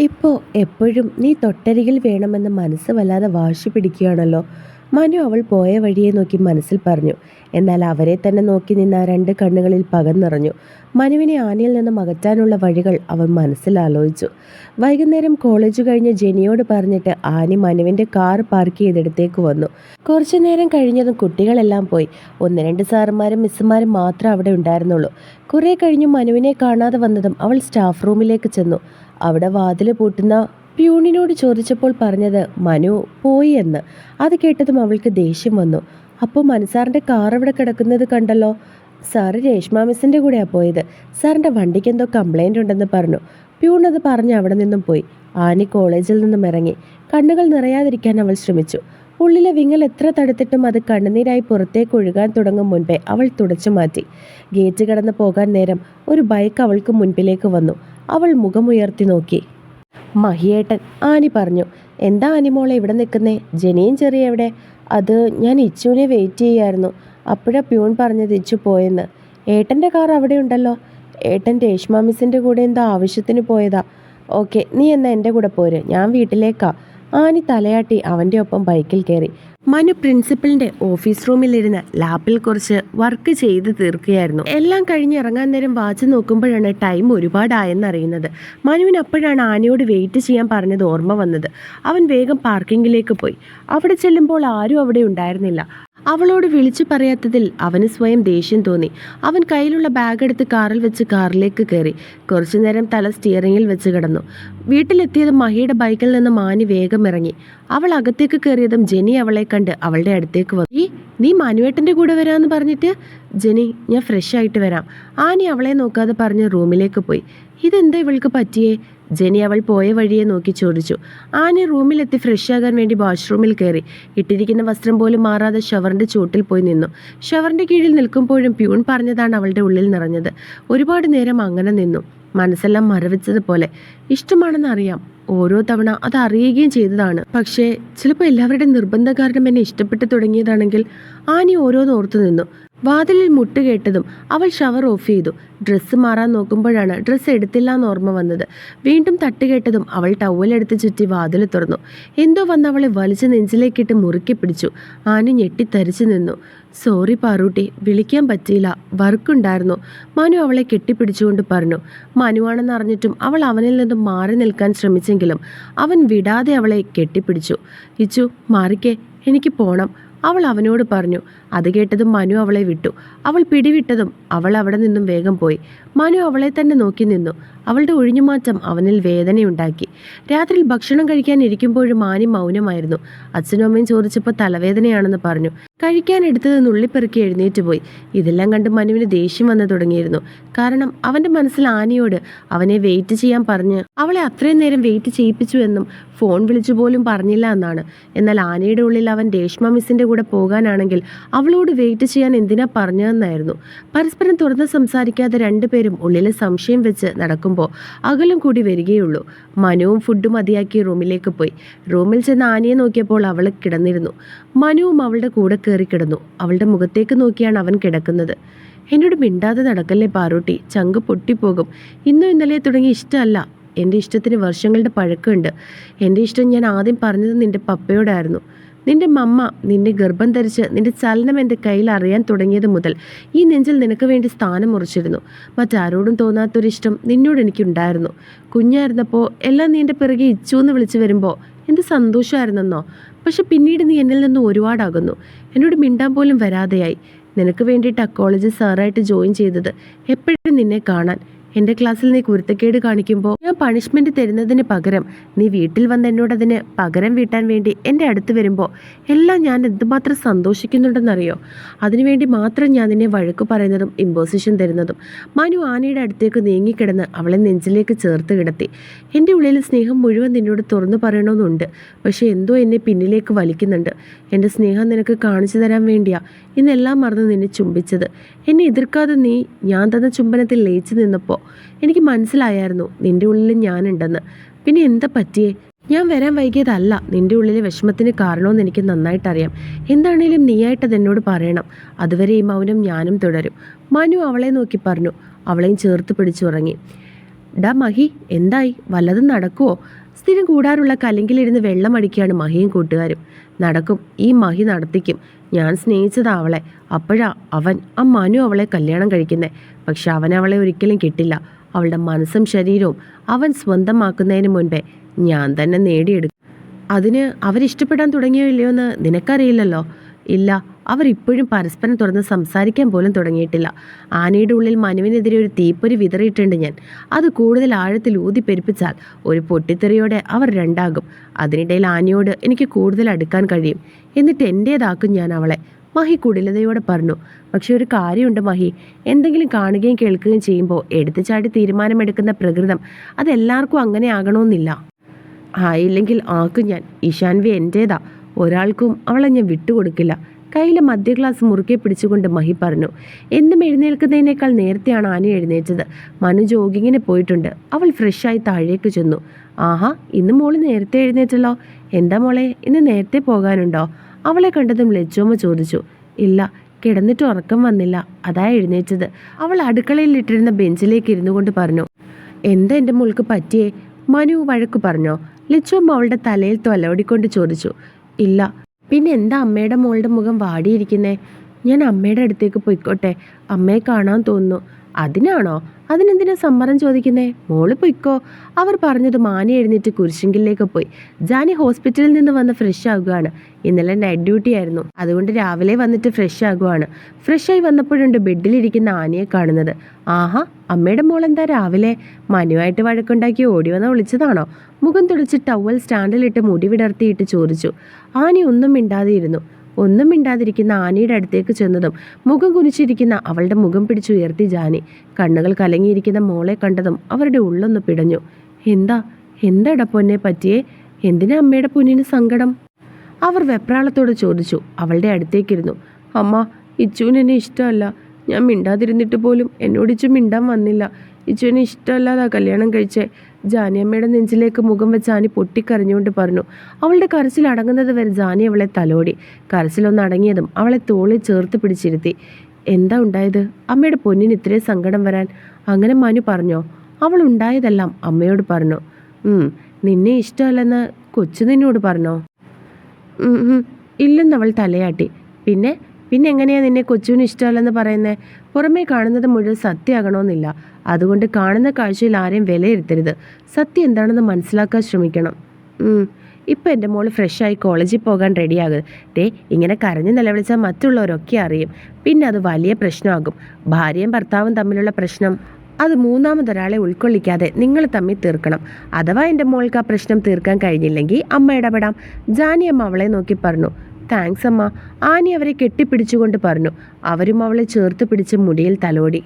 ഇപ്പോൾ എപ്പോഴും നീ തൊട്ടരികിൽ വേണമെന്ന് മനസ്സ് വല്ലാതെ വാശി പിടിക്കുകയാണല്ലോ. മനു അവൾ പോയ വഴിയെ നോക്കി മനസ്സിൽ പറഞ്ഞു. എന്നാൽ അവരെ തന്നെ നോക്കി നിന്ന രണ്ട് കണ്ണുകളിൽ പകർന്നിറഞ്ഞു മനുവിനെ ആനയിൽ നിന്നും അകറ്റാനുള്ള വഴികൾ അവൻ മനസ്സിൽ ആലോചിച്ചു. വൈകുന്നേരം കോളേജ് കഴിഞ്ഞ് ജെനിയോട് പറഞ്ഞിട്ട് ആനി മനുവിന്റെ കാർ പാർക്ക് ചെയ്തെടുത്തേക്ക് വന്നു. കുറച്ചു നേരം കഴിഞ്ഞതും കുട്ടികളെല്ലാം പോയി. ഒന്ന് രണ്ട് സാറുമാരും മിസ്സുമാരും മാത്രം അവിടെ ഉണ്ടായിരുന്നുള്ളൂ. കുറേ കഴിഞ്ഞ് മനുവിനെ കാണാതെ വന്നതും അവൾ സ്റ്റാഫ് റൂമിലേക്ക് ചെന്നു. അവിടെ വാതിൽ പൂട്ടുന്ന പ്യൂണിനോട് ചോദിച്ചപ്പോൾ പറഞ്ഞത് മനു പോയി എന്ന്. അത് കേട്ടതും അവൾക്ക് ദേഷ്യം വന്നു. അപ്പോൾ മനസാറിന്റെ കാർ അവിടെ കിടക്കുന്നത് കണ്ടല്ലോ? സാറ് രേഷ്മ മിസ്സിന്റെ കൂടെയാണ് പോയത്. സാറിന്റെ വണ്ടിക്ക് എന്തോ കംപ്ലൈന്റ് ഉണ്ടെന്ന് പറഞ്ഞു. പ്യൂൺ അത് പറഞ്ഞ് അവിടെ നിന്നും പോയി. ആനി കോളേജിൽ നിന്നും ഇറങ്ങി. കണ്ണുകൾ നിറയാതിരിക്കാൻ അവൾ ശ്രമിച്ചു. ഉള്ളിലെ വിങ്ങൽ എത്ര തടുത്തിട്ടും അത് കണ്ണുനീരായി പുറത്തേക്ക് ഒഴുകാൻ തുടങ്ങും മുൻപേ അവൾ തുടച്ചു മാറ്റി. ഗേറ്റ് കടന്ന് പോകാൻ നേരം ഒരു ബൈക്ക് അവൾക്ക് മുൻപിലേക്ക് വന്നു. അവൾ മുഖമുയർത്തി നോക്കി. മഹിയേട്ടൻ ആനി പറഞ്ഞു എന്താ ആനിമോളെ ഇവിടെ നിൽക്കുന്നേ? ജനിയും ചെറിയ എവിടെ? അത് ഞാൻ ഇച്ചുവിനെ വെയിറ്റ് ചെയ്യായിരുന്നു. അപ്പോഴാ പ്യൂൺ പറഞ്ഞത് ഇച്ചു പോയെന്ന്. ഏട്ടന്റെ കാർ അവിടെ ഉണ്ടല്ലോ. ഏട്ടൻ രേഷ്മ മിസ്സിന്റെ കൂടെ എന്തോ ആവശ്യത്തിന് പോയതാ. ഓക്കെ നീ എന്നാ എന്റെ കൂടെ പോര്. ഞാൻ വീട്ടിലേക്കാ. ആനി തലയാട്ടി അവന്റെ ഒപ്പം ബൈക്കിൽ കയറി. മനു പ്രിൻസിപ്പലിന്റെ ഓഫീസ് റൂമിലിരുന്ന് ലാപ്പിൽ കുറച്ച് വർക്ക് ചെയ്ത് തീർക്കുകയായിരുന്നു. എല്ലാം കഴിഞ്ഞ് ഇറങ്ങാൻ നേരം വാച്ച് നോക്കുമ്പോഴാണ് ടൈം ഒരുപാടായെന്നറിയുന്നത്. മനുവിന് അപ്പോഴാണ് ആനയോട് വെയിറ്റ് ചെയ്യാൻ പറഞ്ഞത് ഓർമ്മ വന്നത്. അവൻ വേഗം പാർക്കിങ്ങിലേക്ക് പോയി. അവിടെ ചെല്ലുമ്പോൾ ആരും അവിടെ ഉണ്ടായിരുന്നില്ല. അവളോട് വിളിച്ചു പറയാത്തതിൽ അവന് സ്വയം ദേഷ്യം തോന്നി. അവൻ കയ്യിലുള്ള ബാഗ് എടുത്ത് കാറിൽ വെച്ച് കാറിലേക്ക് കയറി. കുറച്ചുനേരം തല സ്റ്റിയറിംഗിൽ വെച്ച് കിടന്നു. വീട്ടിലെത്തിയതും മഹിയുടെ ബൈക്കിൽ നിന്ന് മാനി വേഗം ഇറങ്ങി. അവൾ അകത്തേക്ക് കയറിയതും ജെനി അവളെ കണ്ട് അവളുടെ അടുത്തേക്ക് വന്നു. നീ മനുവേട്ടന്റെ കൂടെ വരാമെന്ന് പറഞ്ഞിട്ട്? ജെനി ഞാൻ ഫ്രഷ് ആയിട്ട് വരാം. ആനി അവളെ നോക്കാതെ പറഞ്ഞ് റൂമിലേക്ക് പോയി. ഇതെന്താ ഇവൾക്ക് പറ്റിയേ? ജെനി അവൾ പോയ വഴിയെ നോക്കി ചോദിച്ചു. ആനി റൂമിലെത്തി ഫ്രഷ് ആകാൻ വേണ്ടി വാഷ്റൂമിൽ കയറി. ഇട്ടിരിക്കുന്ന വസ്ത്രം പോലും മാറാതെ ഷവറിന്റെ ചൂട്ടിൽ പോയി നിന്നു. ഷവറിന്റെ കീഴിൽ നിൽക്കുമ്പോഴും പ്യൂൺ പറഞ്ഞതാണ് അവളുടെ ഉള്ളിൽ നിറഞ്ഞത്. ഒരുപാട് നേരം അങ്ങനെ നിന്നു. മനസ്സെല്ലാം മരവിച്ചതുപോലെ ഇഷ്ടമാണെന്ന് അറിയാം ഓരോ തവണ അത് അറിയുകയും ചെയ്തതാണ്. പക്ഷേ ചിലപ്പോൾ എല്ലാവരുടെയും നിർബന്ധ കാരണം എന്നെ ഇഷ്ടപ്പെട്ടു തുടങ്ങിയതാണെങ്കിൽ ആനി ഓരോന്ന് ഓർത്തു നിന്നു. വാതിലിൽ മുട്ടുകേട്ടതും അവൾ ഷവർ ഓഫ് ചെയ്തു. ഡ്രസ്സ് മാറാൻ നോക്കുമ്പോഴാണ് ഡ്രസ്സ് എടുത്തില്ല എന്ന് ഓർമ്മ വന്നത്. വീണ്ടും തട്ട് കേട്ടതും അവൾ ടവലെടുത്ത് ചുറ്റി വാതിൽ തുറന്നു. എന്തോ വന്ന് അവളെ വലിച്ച് നെഞ്ചിലേക്കിട്ട് മുറുക്കി പിടിച്ചു. ആനു ഞെട്ടിത്തരിച്ചു നിന്നു. സോറി പാറൂട്ടി. വിളിക്കാൻ പറ്റിയില്ല. വർക്കുണ്ടായിരുന്നു. മനു അവളെ കെട്ടിപ്പിടിച്ചുകൊണ്ട് പറഞ്ഞു. മനുവാണെന്ന് അറിഞ്ഞിട്ടും അവൾ അവനിൽ നിന്നും മാറി നിൽക്കാൻ ശ്രമിച്ചെങ്കിലും അവൻ വിടാതെ അവളെ കെട്ടിപ്പിടിച്ചു. ഇച്ചു മാറിക്കേ. എനിക്ക് പോണം. അവൾ അവനോട് പറഞ്ഞു അത് കേട്ടതും മനു അവളെ വിട്ടു. അവൾ പിടിവിട്ടതും അവൾ അവിടെ നിന്നും വേഗം പോയി. മനു അവളെ തന്നെ നോക്കി നിന്നു. അവളുടെ ഒഴിഞ്ഞുമാറ്റം അവനിൽ വേദനയുണ്ടാക്കി. രാത്രിയിൽ ഭക്ഷണം കഴിക്കാൻ ഇരിക്കുമ്പോഴും മാനി മൗനമായിരുന്നു. അച്ഛനും അമ്മയും ചോദിച്ചപ്പോൾ തലവേദനയാണെന്ന് പറഞ്ഞു. കഴിക്കാൻ എടുത്തത് നുള്ളിപ്പെറുക്കി എഴുന്നേറ്റ് പോയി. ഇതെല്ലാം കണ്ട് മനുവിന് ദേഷ്യം വന്നു തുടങ്ങിയിരുന്നു. കാരണം അവന്റെ മനസ്സിൽ ആനയോട് അവനെ വെയിറ്റ് ചെയ്യാൻ പറഞ്ഞ് അവളെ അത്രയും നേരം വെയിറ്റ് ചെയ്യിപ്പിച്ചു എന്നും ഫോൺ വിളിച്ചു പോലും പറഞ്ഞില്ല എന്നാണ്. എന്നാൽ ആനയുടെ ഉള്ളിൽ അവൻ രേഷ്മ മിസ്സിന്റെ കൂടെ പോകാനാണെങ്കിൽ അവളോട് വെയിറ്റ് ചെയ്യാൻ എന്തിനാ പറഞ്ഞതെന്നായിരുന്നു. പരസ്പരം തുറന്ന് സംസാരിക്കാതെ രണ്ടുപേരും ഉള്ളിലെ സംശയം വെച്ച് നടക്കുമ്പോൾ അകലം കൂടി വരികയുള്ളൂ. മനുവും ഫുഡും മതിയാക്കി റൂമിലേക്ക് പോയി. റൂമിൽ ചെന്ന് ആനയെ നോക്കിയപ്പോൾ അവൾ കിടന്നിരുന്നു. മനുവും അവളുടെ കൂടെ കയറി കിടന്നു അവളുടെ മുഖത്തേക്ക് നോക്കിയാണ് അവൻ കിടക്കുന്നത്. എന്നോട് മിണ്ടാതെ നടക്കല്ലേ പാറൂട്ടി? ചങ്ക് പൊട്ടിപ്പോകും. ഇന്നും ഇന്നലെ തുടങ്ങി ഇഷ്ടമല്ല. എന്റെ ഇഷ്ടത്തിന് വർഷങ്ങളുടെ പഴക്കമുണ്ട്. എന്റെ ഇഷ്ടം ഞാൻ ആദ്യം പറഞ്ഞത് നിന്റെ പപ്പയോടായിരുന്നു. നിന്റെ മമ്മ നിന്നെ ഗർഭം ധരിച്ച് നിന്റെ ചലനം എന്റെ കയ്യിൽ അറിയാൻ തുടങ്ങിയത് മുതൽ ഈ നെഞ്ചിൽ നിനക്ക് വേണ്ടി സ്ഥാനം മുറിച്ചിരുന്നു. മറ്റാരോടും തോന്നാത്തൊരിഷ്ടം നിന്നോട് എനിക്കുണ്ടായിരുന്നു. കുഞ്ഞായിരുന്നപ്പോൾ എല്ലാം നീ എന്റെ പിറകെ ഇച്ചു എന്ന് വിളിച്ചു വരുമ്പോൾ എന്ത് സന്തോഷമായിരുന്നെന്നോ? പക്ഷെ പിന്നീട് നീ എന്നിൽ നിന്ന് ഒരുപാടാകുന്നു. എന്നോട് മിണ്ടാൻ പോലും വരാതെയായി. നിനക്ക് വേണ്ടിയിട്ട് അക്കോളജിൽ സാറായിട്ട് ജോയിൻ ചെയ്തത്. എപ്പോഴും നിന്നെ കാണാൻ. എന്റെ ക്ലാസ്സിൽ നീ കുരുത്തക്കേട് കാണിക്കുമ്പോൾ ഞാൻ പണിഷ്മെന്റ് തരുന്നതിന് പകരം നീ വീട്ടിൽ വന്ന് എന്നോട് അതിന് പകരം വീട്ടാൻ വേണ്ടി എന്റെ അടുത്ത് വരുമ്പോൾ എല്ലാം ഞാൻ എന്തുമാത്രം സന്തോഷിക്കുന്നുണ്ടെന്നറിയോ? അതിനുവേണ്ടി മാത്രം ഞാൻ നിന്നെ വഴക്ക് പറയുന്നതും ഇമ്പോസിഷൻ തരുന്നതും മനു ആനയുടെ അടുത്തേക്ക് നീങ്ങിക്കിടന്ന് അവളെ നെഞ്ചിലേക്ക് ചേർത്ത് കിടത്തി. എന്റെ ഉള്ളിൽ സ്നേഹം മുഴുവൻ നിന്നോട് തുറന്നു പറയണമെന്നുണ്ട്. പക്ഷേ എന്തോ എന്നെ പിന്നിലേക്ക് വലിക്കുന്നുണ്ട്. എന്റെ സ്നേഹം നിനക്ക് കാണിച്ചു തരാൻ വേണ്ടിയാ ഇന്നെല്ലാം മറന്ന് നിന്നെ ചുംബിച്ചത്. എന്നെ എതിർക്കാതെ നീ ഞാൻ തന്ന ചുംബനത്തിൽ ലയിച്ചു നിന്നപ്പോൾ എനിക്ക് മനസ്സിലായായിരുന്നു നിന്റെ ഉള്ളിൽ ഞാനുണ്ടെന്ന്. പിന്നെ എന്താ പറ്റിയേ? ഞാൻ വരാൻ വൈകിയതല്ല. നിന്റെ ഉള്ളിലെ വിഷമത്തിന് കാരണമെന്ന് എനിക്ക് നന്നായിട്ടറിയാം. എന്താണേലും നീയായിട്ടത് എന്നോട് പറയണം. അതുവരെ ഈ മൗനം ഞാനും തുടരും. മനു അവളെ നോക്കി പറഞ്ഞു. അവളെയും ചേർത്ത് പിടിച്ചുറങ്ങി ഡാ മഹി എന്തായി? വല്ലതും നടക്കുമോ സ്ഥിരം കൂടാറുള്ള കലങ്കിലിരുന്ന് വെള്ളം അടിക്കുകയാണ് മഹിയും കൂട്ടുകാരും. നടക്കും. ഈ മഹി നടത്തിക്കും. ഞാൻ സ്നേഹിച്ചതാ അവളെ. അപ്പോഴാ അവൻ ആ മനു അവളെ കല്യാണം കഴിക്കുന്നത് പക്ഷെ അവൻ അവളെ ഒരിക്കലും കിട്ടില്ല. അവളുടെ മനസ്സും ശരീരവും അവൻ സ്വന്തമാക്കുന്നതിന് മുൻപേ ഞാൻ തന്നെ നേടിയെടുക്കും. അതിന് അവരിഷ്ടപ്പെടാൻ തുടങ്ങിയോ ഇല്ലയോ എന്ന് നിനക്കറിയില്ലല്ലോ? ഇല്ല അവർ ഇപ്പോഴും പരസ്പരം തുറന്ന് സംസാരിക്കാൻ പോലും തുടങ്ങിയിട്ടില്ല. ആനയുടെ ഉള്ളിൽ മനുവിനെതിരെ ഒരു തീപ്പൊരി വിതറിയിട്ടുണ്ട് ഞാൻ. അത് കൂടുതൽ ആഴത്തിൽ ഊതി പെരുപ്പിച്ചാൽ ഒരു പൊട്ടിത്തെറിയോടെ അവർ രണ്ടാകും. അതിനിടയിൽ ആനയോട് എനിക്ക് കൂടുതൽ അടുക്കാൻ കഴിയും. എന്നിട്ട് എന്റേതാക്കും ഞാൻ അവളെ. മഹി കുടിലതയോടെ പറഞ്ഞു. പക്ഷെ ഒരു കാര്യമുണ്ട് മഹി. എന്തെങ്കിലും കാണുകയും കേൾക്കുകയും ചെയ്യുമ്പോൾ എടുത്തു എടുത്തുചാടി തീരുമാനമെടുക്കുന്ന പ്രകൃതം അതെല്ലാവർക്കും അങ്ങനെ ആകണമെന്നില്ല. ആയില്ലെങ്കിൽ ആക്കും ഞാൻ. ഇഷാൻവി എന്റേതാ ഒരാൾക്കും അവളെ ഞാൻ വിട്ടുകൊടുക്കില്ല. കയ്യിലെ മധ്യ ഗ്ലാസ് മുറുക്കെ പിടിച്ചുകൊണ്ട് മഹി പറഞ്ഞു എന്നും എഴുന്നേൽക്കുന്നതിനേക്കാൾ നേരത്തെയാണ് ആന എഴുന്നേറ്റത്. മനു ജോഗിങ്ങിന് പോയിട്ടുണ്ട്. അവൾ ഫ്രഷായി താഴേക്ക് ചെന്നു. ആഹാ ഇന്ന് മോൾ നേരത്തെ എഴുന്നേറ്റല്ലോ. എന്താ മോളെ ഇന്ന് നേരത്തെ പോകാനുണ്ടോ? അവളെ കണ്ടതും ലച്ചോമ്മ ചോദിച്ചു. ഇല്ല കിടന്നിട്ട് ഉറക്കം വന്നില്ല. അതാ എഴുന്നേറ്റത്. അവൾ അടുക്കളയിൽ ഇട്ടിരുന്ന ബെഞ്ചിലേക്ക് ഇരുന്നു കൊണ്ട് പറഞ്ഞു എന്താ എന്റെ മോൾക്ക് പറ്റിയേ? മനു വഴക്ക് പറഞ്ഞോ ലച്ചുമ്മ അവളുടെ തലയിൽ തൊലോടിക്കൊണ്ട് ചോദിച്ചു ഇല്ല പിന്നെ എന്താ അമ്മയുടെ മോളുടെ മുഖം വാടിയിരിക്കുന്നേ? ഞാൻ അമ്മയുടെ അടുത്തേക്ക് പോയിക്കോട്ടെ. അമ്മയെ കാണാൻ തോന്നുന്നു. അതിനാണോ? അതിനെന്തിനാ സമ്മതം ചോദിക്കുന്നേ? മോൾ പൊയ്ക്കോ. അവർ പറഞ്ഞത് മാനി എഴുന്നേറ്റ് കുരിശിങ്കിലേക്ക് പോയി. ജാനി ഹോസ്പിറ്റലിൽ നിന്ന് വന്ന് ഫ്രഷ് ആകുകയാണ്. ഇന്നലെ നൈറ്റ് ഡ്യൂട്ടി ആയിരുന്നു. അതുകൊണ്ട് രാവിലെ വന്നിട്ട് ഫ്രഷ് ആകുവാണ്. ഫ്രഷായി വന്നപ്പോഴുണ്ട് ബെഡിലിരിക്കുന്ന ആനയെ കാണുന്നത്. ആഹാ അമ്മയുടെ മോൾ എന്താ രാവിലെ? മനുവായിട്ട് വഴക്കുണ്ടാക്കി ഓടി വന്ന് വിളിച്ചതാണോ മുഖം തുളിച്ച് ടവൽ സ്റ്റാൻഡിലിട്ട് മുടി വിടർത്തിയിട്ട് ചോദിച്ചു. ആനി ഒന്നും മിണ്ടാതെയിരുന്നു ഒന്നും മിണ്ടാതിരിക്കുന്ന ആനയുടെ അടുത്തേക്ക് ചെന്നതും മുഖം കുനിച്ചിരിക്കുന്ന അവളുടെ മുഖം പിടിച്ചുയർത്തി ജാനി. കണ്ണുകൾ കലങ്ങിയിരിക്കുന്ന മോളെ കണ്ടതും അവരുടെ ഉള്ളൊന്ന് പിടഞ്ഞു. എന്താ? എന്താടാ പൊന്നെ പറ്റിയേ? എന്തിനാ അമ്മയുടെ പൊന്നിന് സങ്കടം? അവർ വെപ്രാളത്തോട് ചോദിച്ചു. അവളുടെ അടുത്തേക്കിരുന്നു. അമ്മ ഇച്ചുവിന് എന്നെ ഇഷ്ടമല്ല. ഞാൻ മിണ്ടാതിരുന്നിട്ട് പോലും എന്നോട് ഇച്ചു മിണ്ടാൻ വന്നില്ല. ഇച്ചുവിനെ ഇഷ്ടമല്ലാതാ കല്യാണം കഴിച്ചേ. ജാനിയമ്മയുടെ നെഞ്ചിലേക്ക് മുഖം വെച്ച് ആനി പൊട്ടിക്കരഞ്ഞുകൊണ്ട് പറഞ്ഞു അവളുടെ കരച്ചിൽ അടങ്ങുന്നത് വരെ ജാനി അവളെ തലോടി. കരച്ചിലൊന്ന് അടങ്ങിയതും അവളെ തോളിൽ ചേർത്ത് പിടിച്ചിരുത്തി. എന്താ ഉണ്ടായത്? അമ്മയുടെ പൊന്നിന് ഇത്രയും സങ്കടം വരാൻ അങ്ങനെ മനു പറഞ്ഞോ? അവൾ ഉണ്ടായതെല്ലാം അമ്മയോട് പറഞ്ഞു? നിന്നെ ഇഷ്ടമല്ലെന്ന് കൊച്ചു നിന്നോട് പറഞ്ഞോ. ഇല്ലെന്ന് അവൾ തലയാട്ടി. പിന്നെ പിന്നെ എങ്ങനെയാ നിന്നെ കൊച്ചുവിന് ഇഷ്ടമല്ലെന്ന് പറയുന്നേ? പുറമേ കാണുന്നത് മുഴുവൻ സത്യമാകണമെന്നില്ല. അതുകൊണ്ട് കാണുന്ന കാഴ്ചയിൽ ആരെയും വിലയിരുത്തരുത്. സത്യം എന്താണെന്ന് മനസ്സിലാക്കാൻ ശ്രമിക്കണം. ഇപ്പം എന്റെ മോൾ ഫ്രഷായി കോളേജിൽ പോകാൻ റെഡിയാകും. ദേ ഇങ്ങനെ കരഞ്ഞു നിലവിളിച്ചാൽ മറ്റുള്ളവരൊക്കെ അറിയും. പിന്നെ അത് വലിയ പ്രശ്നമാകും. ഭാര്യയും ഭർത്താവും തമ്മിലുള്ള പ്രശ്നം. അത് മൂന്നാമതൊരാളെ ഉൾക്കൊള്ളിക്കാതെ നിങ്ങൾ തമ്മിൽ തീർക്കണം. അഥവാ എന്റെ മോൾക്ക് ആ പ്രശ്നം തീർക്കാൻ കഴിഞ്ഞില്ലെങ്കിൽ അമ്മ ഇടപെടാം. ജാനിയമ്മ അവളെ നോക്കി പറഞ്ഞു. താങ്ക്സ് അമ്മ. ആനി അവരെ കെട്ടിപ്പിടിച്ചുകൊണ്ട് പറഞ്ഞു. അവരും അവളെ ചേർത്ത് പിടിച്ച് മുടിയിൽ തലോടി.